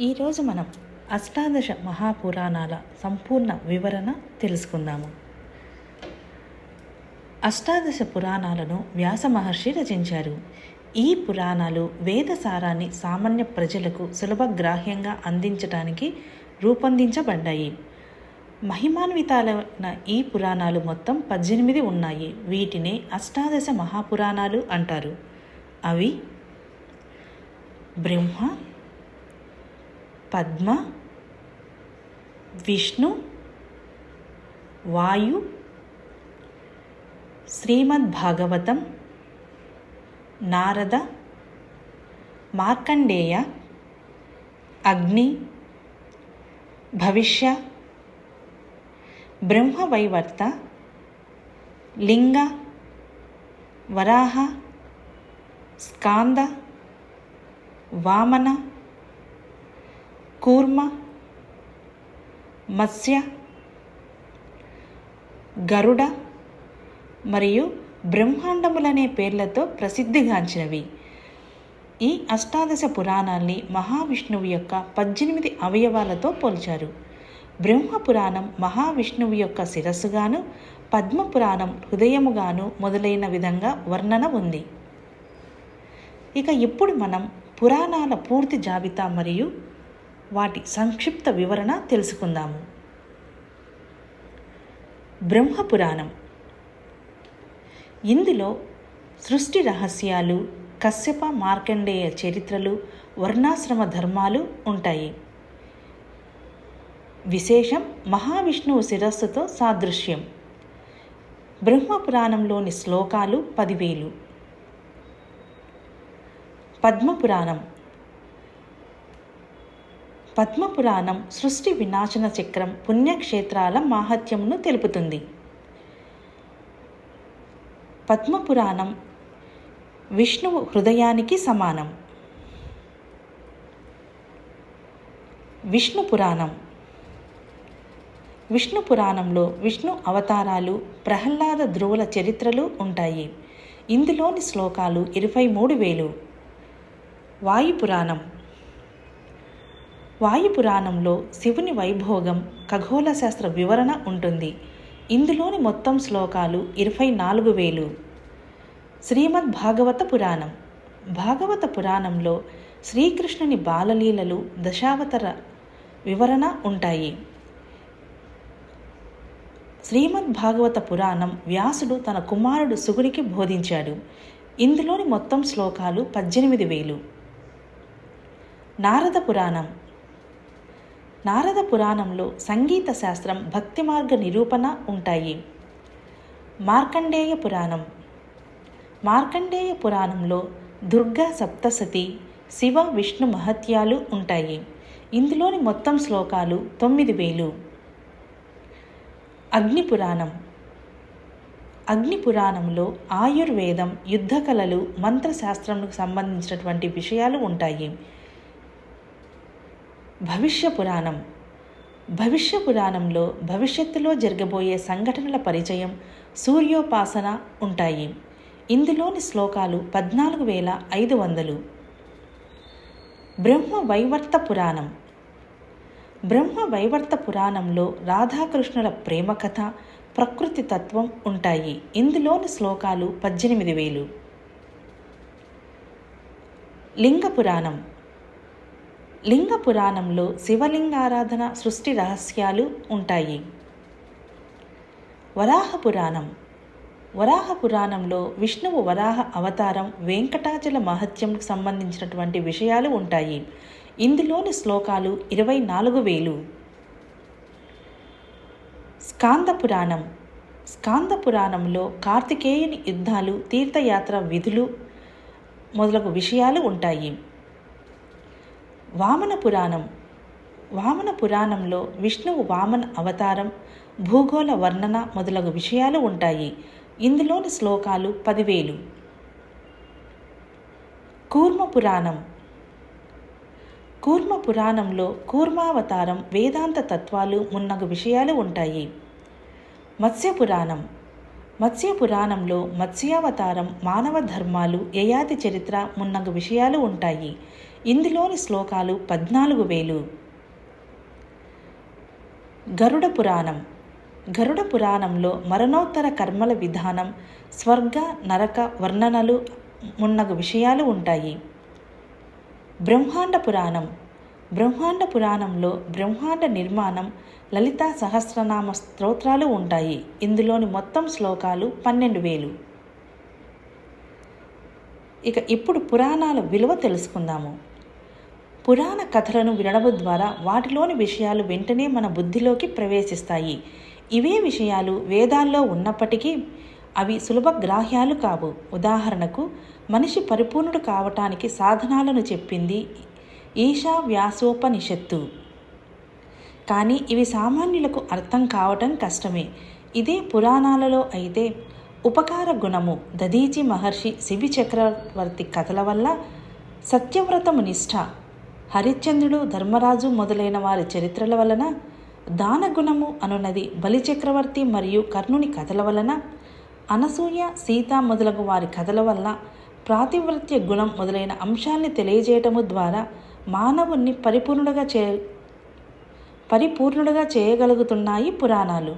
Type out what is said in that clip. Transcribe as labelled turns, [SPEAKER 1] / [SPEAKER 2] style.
[SPEAKER 1] ఈరోజు మనం అష్టాదశ మహాపురాణాల సంపూర్ణ వివరణ తెలుసుకుందాము. అష్టాదశ పురాణాలను వ్యాస మహర్షి రచించారు. ఈ పురాణాలు వేద సారాన్ని సామాన్య ప్రజలకు సులభగ్రాహ్యంగా అందించడానికి రూపొందించబడ్డాయి. మహిమాన్వితాలైన ఈ పురాణాలు మొత్తం పద్దెనిమిది ఉన్నాయి. వీటినే అష్టాదశ మహాపురాణాలు అంటారు. అవి బ్రహ్మ పద్మ విష్ణు వాయు శ్రీమద్భాగవతం నారద మార్కండేయ అగ్ని భవిష్య బ్రహ్మవైవర్త లింగ వరాహ స్కాంద వామన కూర్మ మత్స్య గరుడ మరియు బ్రహ్మాండములనే పేర్లతో ప్రసిద్ధిగాంచినవి. ఈ అష్టాదశ పురాణాల్ని మహావిష్ణువు యొక్క పద్దెనిమిది అవయవాలతో పోల్చారు. బ్రహ్మ పురాణం మహావిష్ణువు యొక్క శిరస్సుగాను పద్మపురాణం హృదయముగాను మొదలైన విధంగా వర్ణన ఉంది. ఇక ఇప్పుడు మనం పురాణాల పూర్తి జాబితా మరియు వాటి సంక్షిప్త వివరణ తెలుసుకుందాము. బ్రహ్మ పురాణం ఇందులో సృష్టి రహస్యాలు కశ్యప మార్కండేయ చరిత్రలు వర్ణాశ్రమ ధర్మాలు ఉంటాయి. విశేషం మహావిష్ణువు శిరస్సుతో సాదృశ్యం. బ్రహ్మపురాణంలోని శ్లోకాలు పదివేలు. పద్మపురాణం. పద్మపురాణం సృష్టి వినాశన చక్రం పుణ్యక్షేత్రాల మాహత్యమును తెలుపుతుంది. పద్మపురాణం విష్ణువు హృదయానికి సమానం. విష్ణు పురాణం విష్ణు పురాణంలో విష్ణు అవతారాలు ప్రహ్లాద ధ్రువుల చరిత్రలు ఉంటాయి. ఇందులోని శ్లోకాలు ఇరవై మూడు వేలు. వాయుపురాణం వాయుపురాణంలో శివుని వైభోగం ఖగోళ శాస్త్ర వివరణ ఉంటుంది. ఇందులోని మొత్తం శ్లోకాలు ఇరవై నాలుగు వేలు. శ్రీమద్ భాగవత పురాణం. భాగవత పురాణంలో శ్రీకృష్ణుని బాలలీలలు దశావతర వివరణ ఉంటాయి. శ్రీమద్ భాగవత పురాణం వ్యాసుడు తన కుమారుడు సుగుడికి బోధించాడు. ఇందులోని మొత్తం శ్లోకాలు పద్దెనిమిది వేలు. నారద పురాణం. నారద పురాణంలో సంగీత శాస్త్రం భక్తి మార్గ నిరూపణ ఉంటాయి. మార్కండేయ పురాణం. మార్కండేయ పురాణంలో దుర్గా సప్తసతి శివ విష్ణు మహత్యాలు ఉంటాయి. ఇందులోని మొత్తం శ్లోకాలు తొమ్మిది వేలు. అగ్ని పురాణం. అగ్ని పురాణంలో ఆయుర్వేదం యుద్ధ కళలు మంత్రశాస్త్రంకు సంబంధించినటువంటి విషయాలు ఉంటాయి. భవిష్య పురాణం. భవిష్య పురాణంలో భవిష్యత్తులో జరగబోయే సంఘటనల పరిచయం సూర్యోపాసన ఉంటాయి. ఇందులోని శ్లోకాలు పద్నాలుగు వేల ఐదు వందలు. బ్రహ్మ వైవర్త పురాణం. బ్రహ్మ వైవర్త పురాణంలో రాధాకృష్ణుల ప్రేమ కథ ప్రకృతి తత్వం ఉంటాయి. ఇందులోని శ్లోకాలు పద్దెనిమిది వేలు. లింగ పురాణం. లింగ పురాణంలో శివలింగారాధన సృష్టి రహస్యాలు ఉంటాయి. వరాహ పురాణం వరాహ పురాణంలో విష్ణువు వరాహ అవతారం వెంకటాచల మహత్యంకు సంబంధించినటువంటి విషయాలు ఉంటాయి. ఇందులోని శ్లోకాలు ఇరవై నాలుగు వేలు. స్కాంద పురాణం స్కాంద పురాణంలో కార్తికేయుని యుద్ధాలు తీర్థయాత్ర విధులు మొదలగు విషయాలు ఉంటాయి. వామన పురాణం. వామన పురాణంలో విష్ణువు వామన అవతారం భూగోళ వర్ణన మొదలగు విషయాలు ఉంటాయి. ఇందులోని శ్లోకాలు పదివేలు. కూర్మ పురాణం. కూర్మ పురాణంలో కూర్మావతారం వేదాంత తత్వాలు మున్నగు విషయాలు ఉంటాయి. మత్స్య పురాణం. మత్స్య పురాణంలో మత్స్యావతారం మానవ ధర్మాలు యయాతి చరిత్ర మున్నగు విషయాలు ఉంటాయి. ఇందులోని శ్లోకాలు పద్నాలుగు వేలు. గరుడ పురాణం. గరుడ పురాణంలో మరణోత్తర కర్మల విధానం స్వర్గ నరక వర్ణనలు మున్నగు విషయాలు ఉంటాయి. బ్రహ్మాండ పురాణం. బ్రహ్మాండ పురాణంలో బ్రహ్మాండ నిర్మాణం లలితా సహస్రనామ స్తోత్రాలు ఉంటాయి. ఇందులోని మొత్తం శ్లోకాలు పన్నెండు వేలు. ఇక ఇప్పుడు పురాణాల విలువ తెలుసుకుందాము. పురాణ కథలను వినడం ద్వారా వాటిలోని విషయాలు వెంటనే మన బుద్ధిలోకి ప్రవేశిస్తాయి. ఇవే విషయాలు వేదాల్లో ఉన్నప్పటికీ అవి సులభ గ్రాహ్యాలు కావు. ఉదాహరణకు మనిషి పరిపూర్ణుడు కావటానికి సాధనాలను చెప్పింది ఈశా వ్యాసోపనిషత్తు. కానీ ఇవి సామాన్యులకు అర్థం కావటం కష్టమే. ఇదే పురాణాలలో అయితే ఉపకార గుణము. దదీచి మహర్షి శిబి చక్రవర్తి కథల వల్ల సత్యవ్రతము నిష్ఠ. హరిశ్చంద్రుడు ధర్మరాజు మొదలైన వారి చరిత్రల వలన దానగుణము అనున్నది బలిచక్రవర్తి మరియు కర్ణుని కథల వలన అనసూయ సీత మొదలగు వారి కథల వల్ల ప్రాతివ్రత్య గుణం మొదలైన అంశాల్ని తెలియజేయటము ద్వారా మానవుణ్ణి పరిపూర్ణుడుగా చే పరిపూర్ణుడుగా చేయగలుగుతున్నాయి పురాణాలు.